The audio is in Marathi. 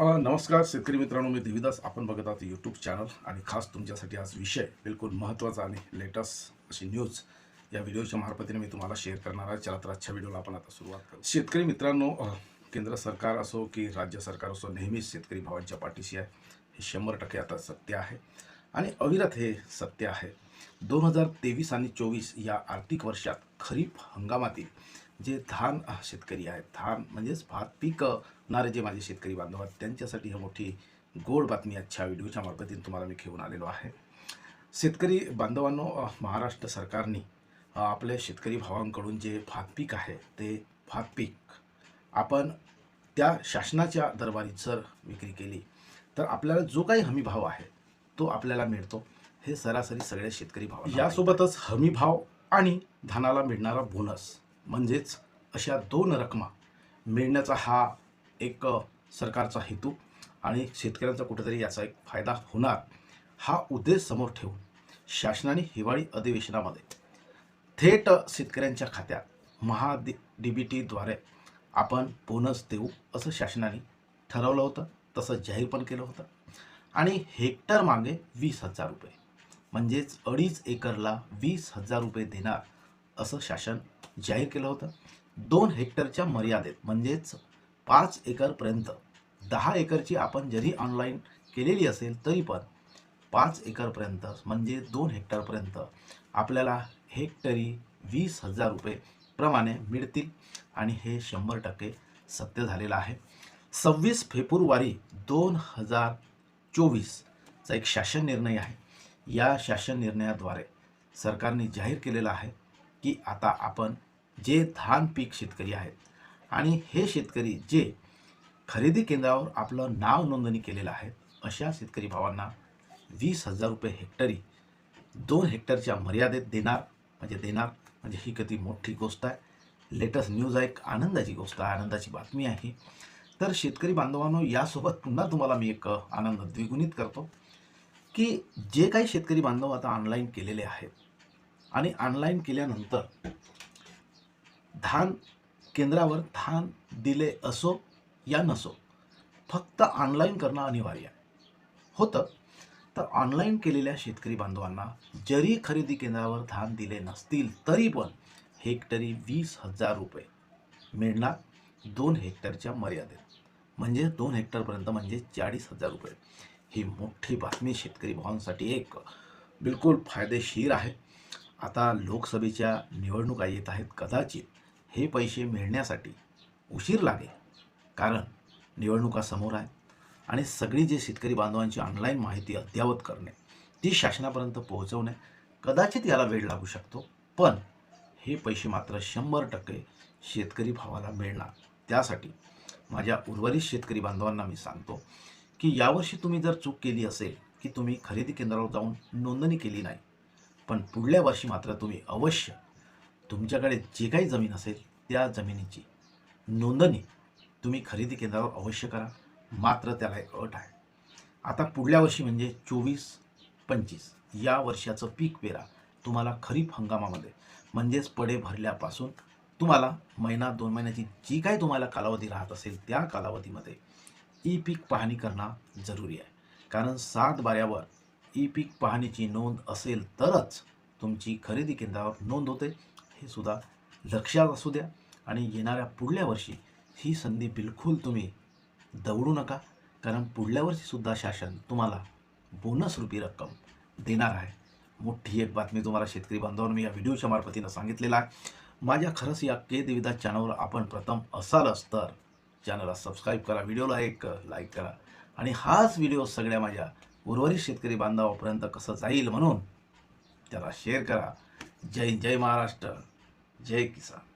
नमस्कार शेतकरी मित्रांनो मी देविदास. आपण बघत आहात यूट्यूब चॅनल आणि खास तुमच्यासाठी आज विषय बिलकुल महत्त्वाचा आणि लेटेस्ट अशी न्यूज या व्हिडिओच्या मार्फतीने मी तुम्हाला शेअर करणार आहे. चला तर आजच्या व्हिडिओला आपण आता सुरुवात करू. शेतकरी मित्रांनो केंद्र सरकार असो की राज्य सरकार असो नेहमीच शेतकरी भावांच्या पाठीशी आहे. हे शंभर टक्के आता सत्य आहे. आणि अविरत हे सत्य आहे. दोन हजार तेवीस आणि चोवीस या आर्थिक वर्षात खरीप हंगामातील जे धान शेतकरी आहेत धान म्हणजेच भात नारे जे माझे शेतकरी बांधव आहेत त्यांच्यासाठी ही मोठी गोड बातमी आजच्या व्हिडिओच्या मार्फतीने तुम्हाला मी घेऊन आलेलो आहे. शेतकरी बांधवांनो महाराष्ट्र सरकारने आपल्या शेतकरी भावांकडून जे भात पीक आहे ते भात पीक आपण त्या शासनाच्या दरबारीत जर विक्री केली तर आपल्याला जो काही हमी भाव आहे तो आपल्याला मिळतो. हे सरासरी सगळे शेतकरी भाव यासोबतच हमी भाव आणि धानाला मिळणारा बोनस म्हणजेच अशा दोन रकमा मिळण्याचा हा एक सरकारचा हेतू आणि शेतकऱ्यांचा कुठेतरी याचा एक फायदा होणार हा उद्देश समोर ठेवून शासनाने हिवाळी अधिवेशनामध्ये थेट शेतकऱ्यांच्या खात्यात महा डी डी बी टीद्वारे आपण बोनस देऊ असं शासनाने ठरवलं होतं तसं जाहीर पण केलं होतं. आणि हेक्टर मागे वीस हजार रुपये म्हणजेच अडीच एकरला वीस हजार रुपये देणार असं शासन जाहीर केलं होतं. दोन हेक्टरच्या मर्यादेत म्हणजेच पाच एकरपर्यंत दहा एकरची आपण जरी ऑनलाईन केलेली असेल तरी पण पाच एकरपर्यंत म्हणजे दोन हेक्टरपर्यंत आपल्याला हेक्टरी वीस हजार रुपये प्रमाणे मिळतील. आणि हे शंभर टक्के सत्य झालेलं आहे. सव्वीस फेब्रुवारी दोन हजार चोवीसचा एक शासन निर्णय आहे. या शासन निर्णयाद्वारे सरकारने जाहीर केलेलं आहे की आता आपण जे धान पीक शेतकरी आहेत आणि हे शेतकरी जे खरेदी केंद्रावर आपलं नाव नोंदणी केलेलं आहे अशा शेतकरी भावांना वीस हजार रुपये हेक्टरी दोन हेक्टरच्या मर्यादेत देणार म्हणजे देणार म्हणजे ही कधी मोठी गोष्ट आहे. लेटेस्ट न्यूज आहे एक आनंदाची गोष्ट आहे आनंदाची बातमी आहे. तर शेतकरी बांधवांनो यासोबत पुन्हा तुम्हाला मी एक आनंद द्विगुणित करतो की जे काही शेतकरी बांधव आता ऑनलाईन केलेले आहेत आणि ऑनलाईन केल्यानंतर धान केंद्रावर धान दिले असो या नसो फक्त ऑनलाईन करणं अनिवार्य आहे. होतं. तर ऑनलाईन केलेल्या शेतकरी बांधवांना जरी खरेदी केंद्रावर धान दिले नसतील तरी पण हेक्टरी वीस हजार रुपये मिळणार दोन हेक्टरच्या मर्यादेत. म्हणजे दोन हेक्टरपर्यंत म्हणजे चाळीस हजार रुपये. ही मोठी बातमी शेतकरी भावांसाठी एक बिलकुल फायदेशीर आहे. आता लोकसभेच्या निवडणुका येत आहेत कदाचित. हे पैसे मिळण्यासाठी उशीर लागेल. कारण निवडणुका समोर आहेत आणि सगळी जे शेतकरी बांधवांची ऑनलाईन माहिती अद्ययावत करणे ती शासनापर्यंत पोहोचवणे कदाचित याला वेळ लागू शकतो. पण हे पैसे मात्र शंभर टक्के शेतकरी भावाला मिळणार. त्यासाठी माझ्या उर्वरित शेतकरी बांधवांना मी सांगतो की यावर्षी तुम्ही जर चूक केली असेल की तुम्ही खरेदी केंद्रावर जाऊन नोंदणी केली नाही पण पुढल्या वर्षी मात्र तुम्ही अवश्य तुमच्याकडे जे काही जमीन असेल त्या जमिनीची नोंदणी तुम्ही खरेदी केंद्रावर अवश्य करा. मात्र त्याला एक अट आहे. आता पुढल्या वर्षी म्हणजे चोवीस पंचवीस या वर्षाचं पीक पेरा तुम्हाला खरीप हंगामामध्ये म्हणजेच पडे भरल्यापासून तुम्हाला महिना दोन महिन्याची जी काही तुम्हाला कालावधी राहत असेल त्या कालावधीमध्ये ई पीक पाहणी करणं जरुरी आहे. कारण सात बाऱ्यावर ई पीक पाहणीची नोंद असेल तरच तुमची खरेदी केंद्रावर नोंद होते. हे सुद्धा लक्षात असू द्या. आणि येणाऱ्या पुढल्या वर्षी ही संधी बिलकुल तुम्ही दवडू नका. कारण पुढल्या वर्षीसुद्धा शासन तुम्हाला बोनस रूपी रक्कम देणार आहे. मोठी एक बातमी तुम्हाला शेतकरी बांधवांना मी या व्हिडिओच्या मार्फतीनं सांगितलेला आहे. माझ्या खरंच या के देविदास चॅनलवर आपण प्रथम असालच तर चॅनलला सबस्क्राईब करा व्हिडिओला एक लाईक करा. आणि हाच व्हिडिओ सगळ्या माझ्या उर्वरित शेतकरी बांधवापर्यंत कसं जाईल म्हणून त्याला शेअर करा. जय जय महाराष्ट्र. जय किसान